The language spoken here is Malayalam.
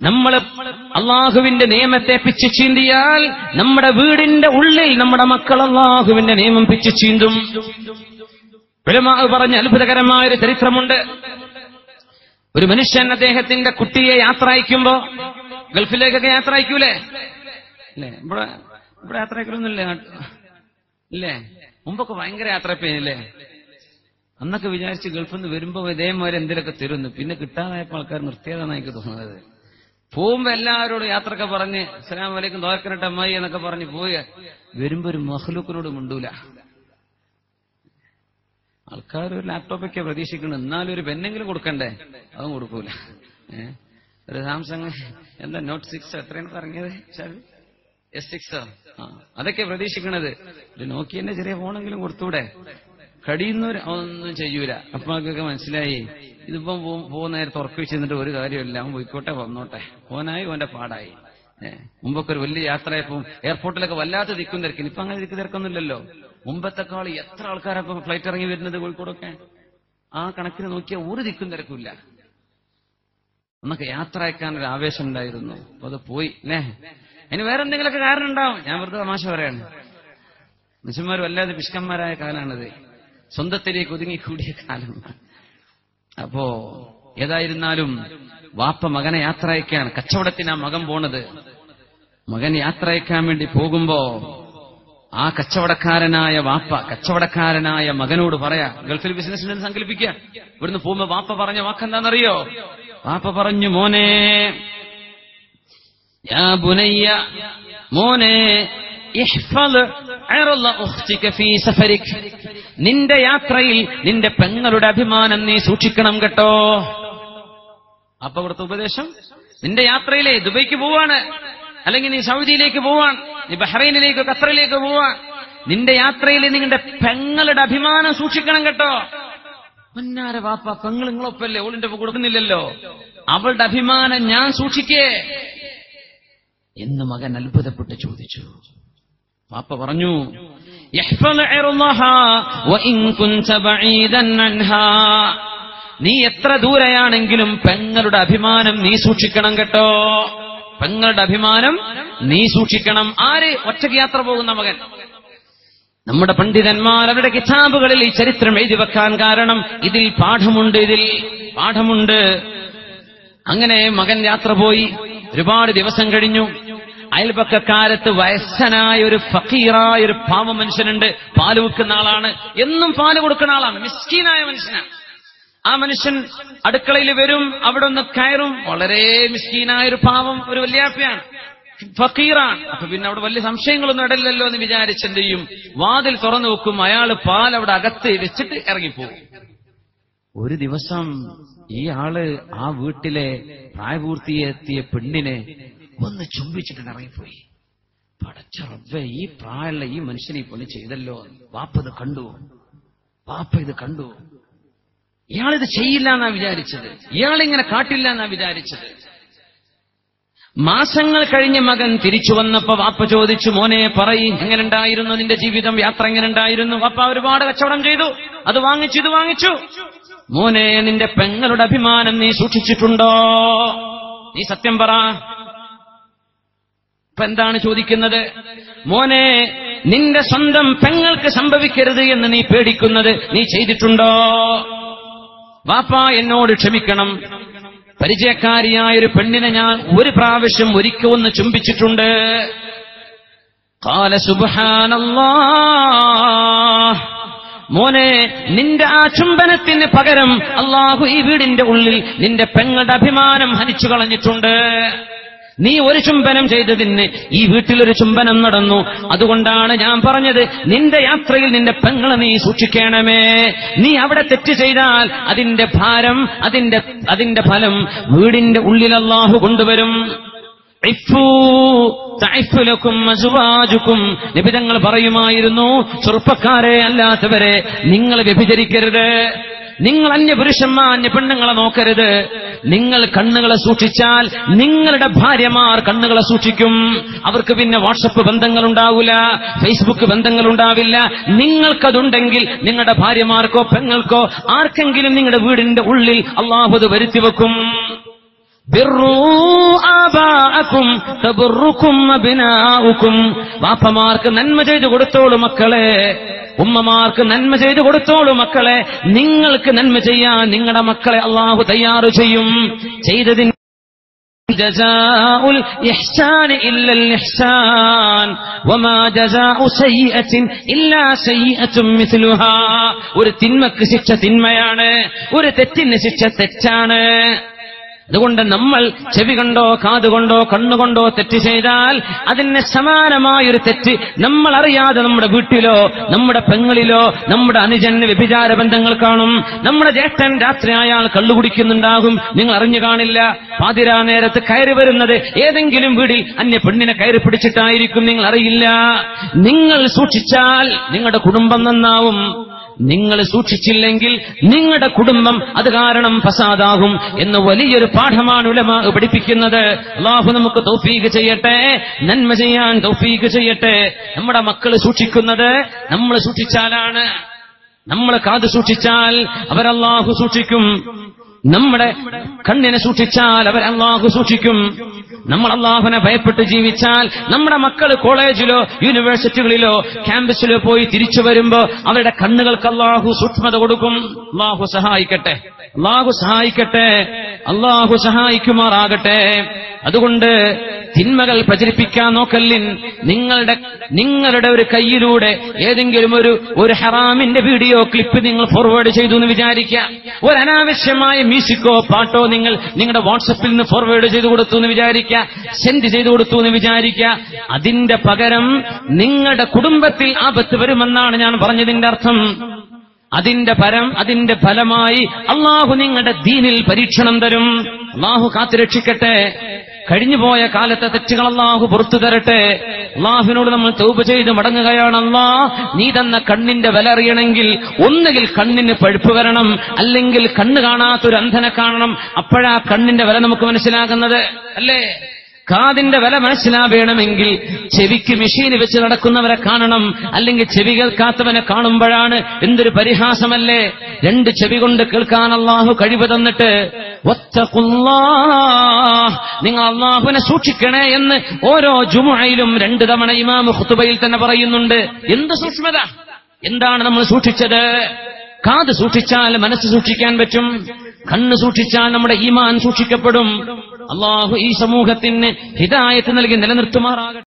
നമ്മൾ അള്ളാഹുവിന്റെ നിയമത്തെ പിച്ചു ചീന്തിയാൽ നമ്മുടെ വീടിന്റെ ഉള്ളിൽ നമ്മുടെ മക്കൾ അള്ളാഹുവിന്റെ നിയമം പിച്ചു ചീന്തും. പറഞ്ഞ അത്ഭുതകരമായ ഒരു ചരിത്രമുണ്ട്. ഒരു മനുഷ്യൻ അദ്ദേഹത്തിന്റെ കുട്ടിയെ യാത്ര അയക്കുമ്പോ ഗൾഫിലേക്കൊക്കെ യാത്ര അയക്കൂലേ അല്ലേ ഇവിടെ ഇവിടെ യാത്ര അയക്കലൊന്നുമില്ലേ ഇല്ലേ? മുമ്പൊക്കെ ഭയങ്കര യാത്ര പേനല്ലേ അന്നൊക്കെ വിചാരിച്ച് ഗൾഫിൽ നിന്ന് വരുമ്പോ ഇതേമാരെ എന്തിലൊക്കെ തരുന്നു പിന്നെ കിട്ടാതായപ്പോൾ ആൾക്കാർ നിർത്തിയതാണ് എനിക്ക് തോന്നുന്നത്. പോകുമ്പോ എല്ലാവരോടും യാത്രയൊക്കെ പറഞ്ഞ് അസ്സലാം വലൈക്കും ദോർക്കരട്ടെ അമ്മായി എന്നൊക്കെ പറഞ്ഞ് പോയി വരുമ്പോ ഒരു മഹ്ലൂക്കിനോട് മിണ്ടൂല. ആൾക്കാർ ഒരു ലാപ്ടോപ്പൊക്കെ പ്രതീക്ഷിക്കണം എന്നാലും ഒരു പെന്നെങ്കിലും കൊടുക്കണ്ടേ? അതും കൊടുക്കൂല? ഒരു സാംസങ് എന്താ നോട്ട് സിക്സ് എത്രയാണ് പറഞ്ഞത് എസ് സിക്സ് ആ? അതൊക്കെ പ്രതീക്ഷിക്കണത്. ഒരു നോക്കിയന്റെ ചെറിയ ഫോണെങ്കിലും കൊടുത്തൂടെ? കടിയുന്നവർ ഒന്നും ചെയ്യൂല. അപ്പൊ മനസ്സിലായി. ഇതിപ്പം പോകുന്ന നേരത്തെ ഉറക്കി വെച്ചിരുന്നിട്ട് ഒരു കാര്യമില്ല അവൻ പോയിക്കോട്ടെ വന്നോട്ടെ. ഓനായി ഓന്റെ പാടായി. മുമ്പൊക്കെ ഒരു വലിയ യാത്രയപ്പം എയർപോർട്ടിലൊക്കെ വല്ലാത്ത ദിക്കും തിരക്കും ഇപ്പൊ അങ്ങനെ ദിക്ക് തിരക്കൊന്നുമില്ലല്ലോ. മുമ്പത്തെക്കാൾ എത്ര ആൾക്കാരൊക്കെ ഫ്ലൈറ്റ് ഇറങ്ങി വരുന്നത് കോഴിക്കോടൊക്കെ? ആ കണക്കിന് നോക്കിയാൽ ഒരു ദിക്കും തിരക്കില്ല അന്നൊക്കെ യാത്ര അയക്കാൻ ഒരു ആവേശം ഉണ്ടായിരുന്നു. അപ്പൊ അത് പോയി. അല്ലേ അതിന് വേറെ എന്തെങ്കിലുമൊക്കെ കാരണം ഉണ്ടാവും. ഞാൻ വെറുതെ തമാശ പറയാണ്. മനുഷ്യന്മാർ വല്ലാതെ പിഷ്കന്മാരായ കാലാണിത് സ്വന്തത്തിലേക്ക് ഒതുങ്ങിക്കൂടിയ കാലം അപ്പോ ഏതായിരുന്നാലും വാപ്പ മകനെ യാത്ര അയക്കാൻ കച്ചവടത്തിനാ മകൻ പോണത്. മകൻ യാത്ര അയക്കാൻ വേണ്ടി പോകുമ്പോ ആ കച്ചവടക്കാരനായ വാപ്പ കച്ചവടക്കാരനായ മകനോട് പറയാ ഗൾഫിൽ ബിസിനസ് സങ്കല്പിക്ക. ഇവിടുന്ന് പോകുമ്പോ വാപ്പ പറഞ്ഞ വാക്കെന്താണെന്നറിയോ വാപ്പ പറഞ്ഞു മോനെ മോനെ നിന്റെ യാത്രയിൽ നിന്റെ പെങ്ങളുടെ അഭിമാനം നീ സൂക്ഷിക്കണം കേട്ടോ. അപ്പൊ ഇവിടുത്തെ ഉപദേശം? നിന്റെ യാത്രയിലെ ദുബൈക്ക് പോവാണ്. അല്ലെങ്കിൽ നീ സൗദിയിലേക്ക് പോവാൻ നീ ബഹ്റൈനിലേക്ക് ഖത്തറിലേക്ക് പോവാൻ നിന്റെ യാത്രയിൽ നിങ്ങളുടെ പെങ്ങളുടെ അഭിമാനം സൂക്ഷിക്കണം കേട്ടോ. പൊന്നാര വാപ്പ പെങ്ങൾ നിങ്ങളൊപ്പല്ലേ? ഓളിന്റെ കൊടുക്കുന്നില്ലല്ലോ. അവളുടെ അഭിമാനം ഞാൻ സൂക്ഷിക്കേ. എന്ന് മകൻ അത്ഭുതപ്പെട്ട് ചോദിച്ചു. പാപ്പ പറഞ്ഞു നീ എത്ര ദൂരെയാണെങ്കിലും പെങ്ങളുടെ അഭിമാനം നീ സൂക്ഷിക്കണം കേട്ടോ. പെങ്ങളുടെ അഭിമാനം നീ സൂക്ഷിക്കണം. ആര് ഒറ്റയ്ക്ക് യാത്ര പോകുന്ന മകൻ? നമ്മുടെ പണ്ഡിതന്മാർ അവരുടെ കിതാബുകളിൽ ഈ ചരിത്രം എഴുതി വെക്കാൻ കാരണം ഇതിൽ പാഠമുണ്ട് ഇതിൽ പാഠമുണ്ട്. അങ്ങനെ മകൻ യാത്ര പോയി. ഒരുപാട് ദിവസം കഴിഞ്ഞു. അയൽപക്കക്കാലത്ത് വയസ്സനായ ഒരു ഫക്കീറായ ഒരു പാവ മനുഷ്യനുണ്ട്. പാൽ വിൽക്കുന്ന ആളാണ്. എന്നും പാൽ കൊടുക്കുന്ന ആളാണ്. മിസ്കീനായ മനുഷ്യനാണ്. ആ മനുഷ്യൻ അടുക്കളയിൽ വരും അവിടെ ഒന്ന് കയറും. വളരെ മിസ്കീനായ ഒരു പാവം ഒരു വല്യാപ്പയാണ്. ഫക്കീറാണ്. അപ്പൊ പിന്നെ അവിടെ വലിയ സംശയങ്ങളൊന്നും ഇടയില്ലല്ലോ എന്ന് വിചാരിച്ചെന്ത് ചെയ്യും? വാതിൽ തുറന്നു വെക്കും. അയാൾ പാൽ അവിടെ അകത്ത് വെച്ചിട്ട് ഇറങ്ങിപ്പോകും. ഒരു ദിവസം ഈ ആൾ ആ വീട്ടിലെ പ്രായപൂർത്തിയെത്തിയ പെണ്ണിനെ ഒന്ന് ചുംബിച്ചിട്ട് ഇറങ്ങിപ്പോയി പടച്ച റബ്ബേ ഈ പ്രായമുള്ള ഈ മനുഷ്യനെ പണി ചെയ്തല്ലോ വാപ്പ ഇത് കണ്ടു. വാപ്പ ഇത് കണ്ടു. ഇയാളിത് ചെയ്യില്ല എന്നാ വിചാരിച്ചത്. ഇയാളിങ്ങനെ കാട്ടില്ല എന്നാ വിചാരിച്ചത്. മാസങ്ങൾ കഴിഞ്ഞ മകൻ തിരിച്ചു വന്നപ്പോ വാപ്പ ചോദിച്ചു മോനെ പറയും എങ്ങനെയുണ്ടായിരുന്നു നിന്റെ ജീവിതം? യാത്ര എങ്ങനെ ഉണ്ടായിരുന്നു വാപ്പ ഒരുപാട് കച്ചവടം ചെയ്തു. അത് വാങ്ങിച്ചു ഇത് വാങ്ങിച്ചു. മോനെ നിന്റെ പെങ്ങളുടെ അഭിമാനം നീ സൂക്ഷിച്ചിട്ടുണ്ടോ? നീ സത്യം പറ. ഇപ്പൊ എന്താണ് ചോദിക്കുന്നത്? മോനെ നിന്റെ സ്വന്തം പെങ്ങൾക്ക് സംഭവിക്കരുത് എന്ന് നീ പേടിക്കുന്നത് നീ ചെയ്തിട്ടുണ്ടോ? വാപ്പ എന്നോട് ക്ഷമിക്കണം. പരിചയക്കാരിയായ ഒരു പെണ്ണിനെ ഞാൻ ഒരു പ്രാവശ്യം ഒരിക്കുമെന്ന് ചുംബിച്ചിട്ടുണ്ട്. കാല സുബ്ഹാനല്ലാ മോനെ നിന്റെ ആ ചുംബനത്തിന് പകരം അള്ളാഹു ഈ വീടിന്റെ ഉള്ളിൽ നിന്റെ പെങ്ങളുടെ അഭിമാനം ഹനിച്ചു കളഞ്ഞിട്ടുണ്ട്. നീ ഒരു ചുംബനം ചെയ്തതിന് ഈ വീട്ടിലൊരു ചുംബനം നടന്നു. അതുകൊണ്ടാണ് ഞാൻ പറഞ്ഞത് നിന്റെ യാത്രയിൽ നിന്റെ പെങ്ങളെ നീ സൂക്ഷിക്കണമേ. നീ അവിടെ തെറ്റ് ചെയ്താൽ അതിന്റെ ഭാരം അതിന്റെ അതിന്റെ ഫലം വീടിന്റെ ഉള്ളിൽ അള്ളാഹു കൊണ്ടുവരും. നിബിതങ്ങൾ പറയുമായിരുന്നു ചെറുപ്പക്കാരെ അല്ലാത്തവരെ നിങ്ങൾ വ്യഭിചരിക്കരുത്. നിങ്ങൾ അന്യ പുരുഷന്മാർ അന്യ പെണ്ണുങ്ങളെ നോക്കരുത്. നിങ്ങൾ കണ്ണുകളെ സൂക്ഷിച്ചാൽ നിങ്ങളുടെ ഭാര്യമാർ കണ്ണുകളെ സൂക്ഷിക്കും. അവർക്ക് പിന്നെ വാട്സപ്പ് ബന്ധങ്ങൾ ഉണ്ടാവില്ല ഫേസ്ബുക്ക് ബന്ധങ്ങൾ ഉണ്ടാവില്ല നിങ്ങൾക്കതുണ്ടെങ്കിൽ നിങ്ങളുടെ ഭാര്യമാർക്കോ പെങ്ങൾക്കോ ആർക്കെങ്കിലും നിങ്ങളുടെ വീടിന്റെ ഉള്ളിൽ അള്ളാഹു അത് വാപ്പമാർക്ക് നന്മ ചെയ്തു കൊടുത്തോളൂ മക്കളെ ഉമ്മമാർക്ക് നന്മ ചെയ്തു കൊടുത്തോളൂ മക്കളെ നിങ്ങൾക്ക് നന്മ ചെയ്യാൻ നിങ്ങളുടെ മക്കളെ അള്ളാഹു തയ്യാറ് ചെയ്യും ചെയ്തതിന് جزاء الإحسان إلا الإحسان وما جزاء سيئة إلا سيئة مثلها ഒരു തിന്മക്ക് ശിക്ഷ തിന്മയാണ് ഒരു തെറ്റിന് ശിക്ഷ തെറ്റാണ് അതുകൊണ്ട് നമ്മൾ ചെവി കണ്ടോ കാതുകൊണ്ടോ കണ്ണുകൊണ്ടോ തെറ്റ് ചെയ്താൽ അതിന് സമാനമായൊരു തെറ്റ് നമ്മൾ അറിയാതെ നമ്മുടെ വീട്ടിലോ നമ്മുടെ പെങ്ങളിലോ നമ്മുടെ അനുജന് വ്യഭിചാര ബന്ധങ്ങൾ കാണും. നമ്മുടെ ജ്യേഷ്ഠൻ രാത്രി അയാൾ കള്ളുകുടിക്കുന്നുണ്ടാകും നിങ്ങൾ അറിഞ്ഞു കാണില്ല. പാതിരാ നേരത്ത് കയറി വരുന്നത് ഏതെങ്കിലും വീടിൽ അന്യ പെണ്ണിനെ കയറി പിടിച്ചിട്ടായിരിക്കും. നിങ്ങൾ അറിയില്ല. നിങ്ങൾ സൂക്ഷിച്ചാൽ നിങ്ങളുടെ കുടുംബം നന്നാവും. നിങ്ങൾ സൂക്ഷിച്ചില്ലെങ്കിൽ നിങ്ങളുടെ കുടുംബം അത് കാരണം ഫസാദാകും എന്ന് വലിയൊരു പാഠമാണ് ഉലമ പഠിപ്പിക്കുന്നത്. അള്ളാഹു നമുക്ക് തൗഫീഖ് ചെയ്യട്ടെ നന്മ ചെയ്യാൻ തൗഫീഖ് ചെയ്യട്ടെ. നമ്മുടെ മക്കൾ സൂക്ഷിക്കുന്നത് നമ്മൾ സൂക്ഷിച്ചാലാണ്. നമ്മൾ കാത് സൂക്ഷിച്ചാൽ അവരല്ലാഹു സൂക്ഷിക്കും. നമ്മുടെ കണ്ണിനെ സൂക്ഷിച്ചാൽ അവരല്ലാഹു സൂക്ഷിക്കും. നമ്മൾ അള്ളാഹുനെ ഭയപ്പെട്ട് ജീവിച്ചാൽ നമ്മുടെ മക്കൾ കോളേജിലോ യൂണിവേഴ്സിറ്റികളിലോ ക്യാമ്പസിലോ പോയി തിരിച്ചു വരുമ്പോ അവരുടെ കണ്ണുകൾക്ക് അള്ളാഹു സൂക്ഷ്മത കൊടുക്കും. അള്ളാഹു സഹായിക്കട്ടെ. അള്ളാഹു സഹായിക്കട്ടെ. അള്ളാഹു സഹായിക്കുമാറാകട്ടെ. അതുകൊണ്ട് തിന്മകൾ പ്രചരിപ്പിക്കാൻ നോക്കല്ലിൻ. നിങ്ങളുടെ നിങ്ങളുടെ ഒരു കയ്യിലൂടെ ഏതെങ്കിലും ഒരു ഒരു ഹറാമിന്റെ വീഡിയോ ക്ലിപ്പ് നിങ്ങൾ ഫോർവേഡ് ചെയ്തു എന്ന് വിചാരിക്കാം ഒരു അനാവശ്യമായ മ്യൂസിക്കോ പാട്ടോ നിങ്ങൾ നിങ്ങളുടെ വാട്സപ്പിൽ നിന്ന് ഫോർവേഡ് ചെയ്തു കൊടുത്തു എന്ന് വിചാരിക്കുക സെൻഡ് ചെയ്തു കൊടുത്തു എന്ന് വിചാരിക്കുക. അതിന്റെ പകരം നിങ്ങളുടെ കുടുംബത്തിൽ ആപത്ത് വരുമെന്നാണ് ഞാൻ പറഞ്ഞതിന്റെ അർത്ഥം. അതിന്റെ പരം അതിന്റെ ഫലമായി അള്ളാഹു നിങ്ങളുടെ ദീനിൽ പരീക്ഷണം തരും. അള്ളാഹു കാത്തുരക്ഷിക്കട്ടെ. കഴിഞ്ഞുപോയ കാലത്തെ തെറ്റുകൾ അള്ളാഹു പുറത്തു തരട്ടെ. അള്ളാഹുവിനോട് നമ്മൾ തൗബ ചെയ്ത് മടങ്ങുകയാണ് അള്ളാഹ് നീ തന്ന കണ്ണിന്റെ വില അറിയണമെങ്കിൽ ഒന്നുകിൽ കണ്ണിന് പഴുപ്പ് വരണം അല്ലെങ്കിൽ കണ്ണ് കാണാത്തൊരു അന്ധനെ കാണണം. അപ്പോഴാ കണ്ണിന്റെ വില നമുക്ക് മനസ്സിലാകുന്നത്. അല്ലേ? കാതിന്റെ വില മനസ്സിലാവേണമെങ്കിൽ ചെവിക്ക് മെഷീൻ വെച്ച് നടക്കുന്നവരെ കാണണം അല്ലെങ്കിൽ ചെവി കേൾക്കാത്തവനെ കാണുമ്പോഴാണ് എന്തൊരു പരിഹാസമല്ലേ? രണ്ട് ചെവി കൊണ്ട് കേൾക്കാൻ അള്ളാഹു കഴിവ് തന്നിട്ട്. നിങ്ങൾ അള്ളാഹുവിനെ സൂക്ഷിക്കണേ എന്ന് ഓരോ ജുമുഅയിലും രണ്ട് തവണ ഇമാം ഹുത്തുബയിൽ തന്നെ പറയുന്നുണ്ട്. എന്ത് സൂക്ഷ്മത? എന്താണ് നമ്മൾ സൂക്ഷിച്ചത്? കാത് സൂക്ഷിച്ചാൽ മനസ്സ് സൂക്ഷിക്കാൻ പറ്റും? കണ്ണ് സൂക്ഷിച്ചാൽ നമ്മുടെ ഈമാൻ സൂക്ഷിക്കപ്പെടും. അള്ളാഹു ഈ സമൂഹത്തിന് ഹിദായത്ത് നൽകി നിലനിർത്തുമാറാകട്ടെ.